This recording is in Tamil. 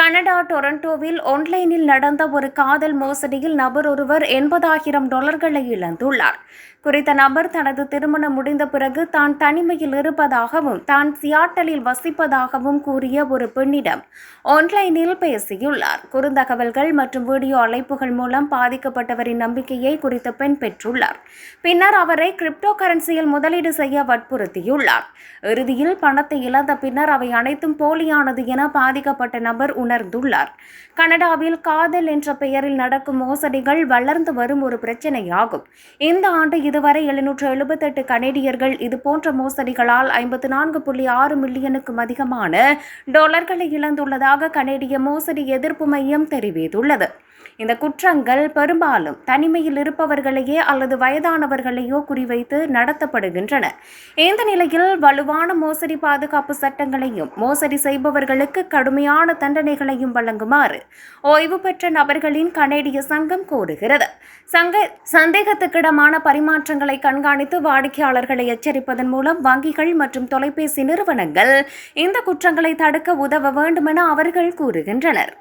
கனடா டொரண்டோவில் ஆன்லைனில் நடந்த ஒரு காதல் மோசடியில் நபர் ஒருவர் எண்பதாயிரம் டாலர்களை இழந்துள்ளார். குறித்த நபர் தனது திருமணம் முடிந்த பிறகு தான் தனிமையில் இருப்பதாகவும் தான் சியாட்டலில் வசிப்பதாகவும் கூறிய ஒரு பெண்ணிடம் ஆன்லைனில் பேசியுள்ளார். குறுந்தகவல்கள் மற்றும் வீடியோ அழைப்புகள் மூலம் பாதிக்கப்பட்டவரின் நம்பிக்கையை குறித்த பெண் பெற்றுள்ளார். பின்னர் அவரை கிரிப்டோ கரன்சியில் முதலீடு செய்ய வற்புறுத்தியுள்ளார். இறுதியில் பணத்தை இழந்த பின்னர் அவை அனைத்தும் போலியானது என பாதிக்கப்பட்ட நபர் உணர் உணர்ந்துள்ளார். கனடாவில் காதல் என்ற பெயரில் நடக்கும் மோசடிகள் வளர்ந்து வரும் ஒரு பிரச்சனையாகும். இந்த ஆண்டு இதுவரை எழுநூற்று எழுபத்தெட்டு கனேடியர்கள் இதுபோன்ற மோசடிகளால் ஐம்பத்து நான்கு புள்ளி ஆறு மில்லியனுக்கும் அதிகமான டாலர்களை இழந்துள்ளதாக கனேடிய மோசடி எதிர்ப்பு மையம் தெரிவித்துள்ளது. இந்த குற்றங்கள் பெரும்பாலும் தனிமையில் இருப்பவர்களையே அல்லது வயதானவர்களையோ குறிவைத்து நடத்தப்படுகின்றன. இந்த நிலையில் வலுவான மோசடி பாதுகாப்பு சட்டங்களையும் மோசடி செய்பவர்களுக்கு கடுமையான தண்டனைகளையும் வழங்குமாறு ஓய்வு பெற்ற நபர்களின் கனேடிய சங்கம் கோருகிறது. சங்க சந்தேகத்துக்கிடமான பரிமாற்றங்களை கண்காணித்து வாடிக்கையாளர்களை எச்சரிப்பதன் மூலம் வங்கிகள் மற்றும் தொலைபேசி நிறுவனங்கள் இந்த குற்றங்களை தடுக்க உதவ வேண்டுமென அவர்கள் கூறுகின்றனர்.